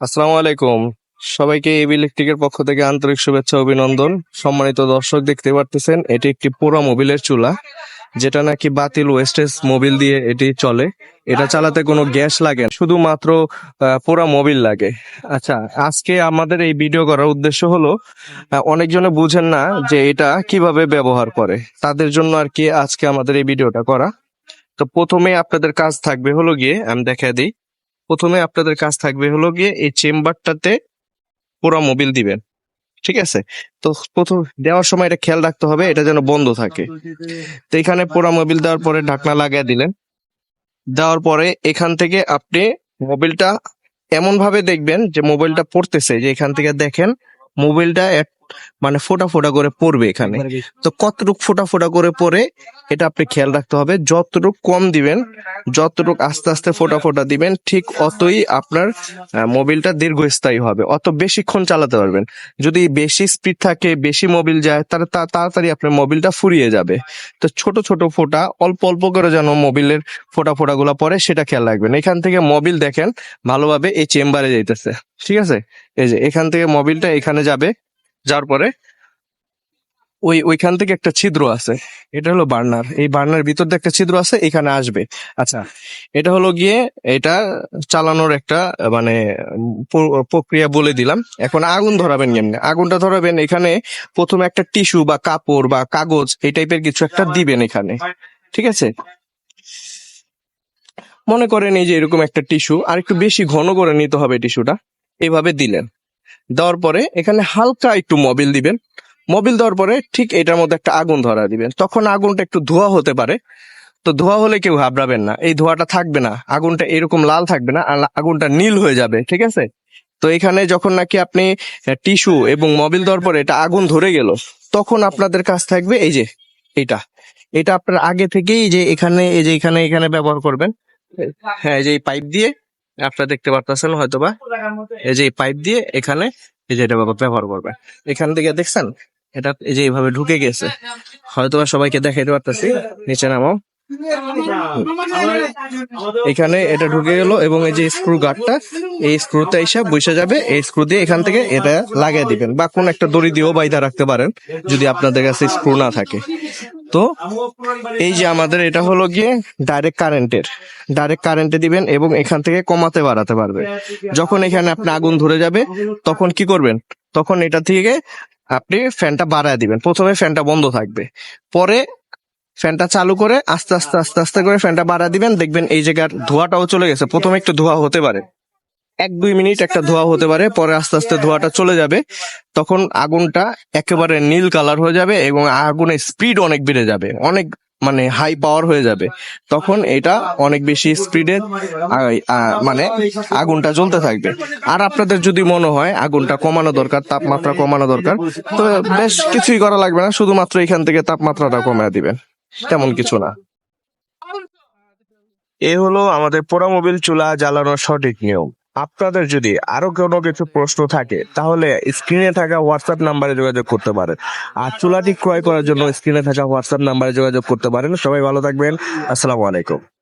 আসসালামু আলাইকুম। সবাইকে এবি ইলেকট্রিকের পক্ষ থেকে আন্তরিক শুভেচ্ছা, অভিনন্দন। সম্মানিত দর্শক দেখতে পারতেছেন, এটি একটি পোড়া মোবিলের চুলা, যেটা নাকি বাতিল ওয়েস্টেজ মোবিল দিয়ে এটি চলে। এটা চালাতে কোনো গ্যাস লাগে শুধুমাত্র পোড়া মোবিল লাগে। আচ্ছা আজকে আমাদের এই ভিডিও করার উদ্দেশ্য হলো অনেকজনে বুঝেন না যে এটা কীভাবে ব্যবহার করে। তাদের জন্য আর কি আজকে আমাদের এই ভিডিওটা করা। তো প্রথমে আপনাদের কাজ থাকবে হলো গিয়ে, আমি দেখা দিই। প্রথমে আপনাদের কাজ থাকবে হলো গিয়ে এই চেম্বারটাতে পুরো মোবিল দিবেন, ঠিক আছে? তো প্রথম দেওয়ার সময় এটা খেয়াল রাখতে হবে, এটা যেন বন্ধ থাকে। তো এখানে পুরো মোবিল দেওয়ার পরে ঢাকনা লাগিয়ে দিলেন। দেওয়ার পরে এখান থেকে আপনি মোবিলটা এমন ভাবে দেখবেন যে মোবাইলটা পড়তেছে, যে এখান থেকে দেখেন মোবাইলটা মানে ফোটা ফোটা করে পড়বে এখানে। তো কতটুক ফোটা ফোটা করে পড়ে এটা আপনি খেয়াল রাখতে হবে যতটুক কম দিবেন যতটুক আস্তে আস্তে ফোটা ফোটা দিবেন ঠিক অতই আপনার মোবিলটা দীর্ঘস্থায়ী হবে। অত বেশিক্ষণ চালাতে পারবেন। যদি বেশি স্পিড থাকে বেশি মোবিল যায় তাহলে তাড়াতাড়ি আপনার মোবিলটা ফুরিয়ে যাবে। তো ছোট ছোট ফোটা অল্প অল্প করে যেন মোবিলের ফোটা ফোটা গুলা পরে সেটা খেয়াল রাখবেন। এখান থেকে মোবিল দেখেন ভালোভাবে এই চেম্বারে যাইতেছে। ঠিক আছে? এই যে এখান থেকে মোবিলটা এখানে যাবে। যাওয়ার পরে ওই, ওইখান থেকে একটা ছিদ্র আছে। এটা হলো বার্নার। এই বার্নার ভিতর দিয়ে একটা ছিদ্র আছে, এখানে আসবে। আচ্ছা এটা হলো গিয়ে এটা চালানোর একটা মানে প্রক্রিয়া বলে দিলাম। এখন আগুন ধরাবেন কেমনে? আগুনটা ধরাবেন এখানে প্রথমে একটা টিস্যু বা কাপড় বা কাগজ, এই টাইপের কিছু একটা দিবেন এখানে। ঠিক আছে? মনে করেন এই যে এরকম একটা টিস্যু আর একটু বেশি ঘন করে নিতে হবে টিস্যুটা। এভাবে দিলেন। দেওয়ার পরে এখানে হালকা একটু মবিল দিবেন। মবিল দেওয়ার পরে ঠিক এটার মধ্যে একটা আগুন ধরা দিবেন। তখন আগুনটা একটু ধোয়া হতে পারে। তো ধোয়া হলে কেউ ঘাবড়াবেন না। এই ধোয়াটা থাকবে না। আগুনটা এরকম লাল থাকবে না আগুনটা নীল হয়ে যাবে, ঠিক আছে? তো এখানে যখন নাকি আপনি টিস্যু এবং মবিল দেওয়ার পরে এটা আগুন ধরে গেল, তখন আপনাদের কাজ থাকবে এই যে, এটা। এটা আপনার আগে থেকেই যে এখানে, এই যে এখানে এখানে ব্যবহার করবেন। হ্যাঁ যে পাইপ দিয়ে আপনারা দেখতে পারতেছেন হয়তোবা। এই যে পাইপ দিয়ে এখানে এই যে এটা ব্যবহার করবে। এখান থেকে দেখছেন? এটা এই যে এইভাবে ঢুকে গেছে। হয়তোবা সবাইকে দেখাইতে পারতেছি। নিচে নামাও এখানে এটা ঢুকে গেল এবং এই যে স্ক্রু গার্ডটা এই স্ক্রুতে এসে বসে যাবে। এই স্ক্রু দিয়ে এখান থেকে এটা লাগিয়ে দিবেন বা কোন একটা দড়ি দিয়েও বাইদা রাখতে পারেন, যদি আপনাদের কাছে স্ক্রু না থাকে। তো এই যে আমাদের এটা হলো গিয়ে ডাইরেক্ট কারেন্টের ডাইরেক্ট কারেন্টে দিবেন এবং এখান থেকে কমাতে বাড়াতে পারবে। যখন এখানে আপনি আগুন ধরে যাবে, তখন কি করবেন? তখন এটা থেকে আপনি ফ্যানটা বাড়ায় দিবেন। প্রথমে ফ্যানটা বন্ধ থাকবে। পরে ফ্যানটা চালু করে আস্তে আস্তে আস্তে আস্তে করে ফ্যানটা বাড়া দিবেন। দেখবেন এই জায়গার ধোঁয়াটাও চলে গেছে। প্রথমে একটু ধোঁয়া হতে পারে। এক দুই মিনিট একটা ধোঁয়া হতে পারে, পরে আস্তে আস্তে ধোঁয়াটা চলে যাবে। তখন আগুনটা একেবারে নীল কালার হয়ে যাবে এবং আগুনের স্পিড অনেক বেড়ে যাবে, অনেক মানে হাই পাওয়ার হয়ে যাবে। তখন এটা অনেক বেশি স্পিডে মানে আগুনটা জ্বলতে থাকবে। আর আপনাদের যদি মনে হয় আগুনটা কমানো দরকার, তাপমাত্রা কমানো দরকার, তো বেশ কিছুই করা লাগবে না, শুধুমাত্র এখান থেকে তাপমাত্রাটা কমায় দিবেন, তেমন কিছু না। এ হলো আমাদের পোড়া মোবিল চুলা জ্বালানোর সঠিক নিয়ম। আপনাদের যদি আরও কোনো কিছু প্রশ্ন থাকে, তাহলে স্ক্রিনে থাকা হোয়াটসঅ্যাপ নাম্বারে যোগাযোগ করতে পারেন। আর চুলাটি ক্রয় করার জন্য স্ক্রিনে থাকা হোয়াটসঅ্যাপ নাম্বারে যোগাযোগ করতে পারেন। সবাই ভালো থাকবেন। আসসালামু আলাইকুম।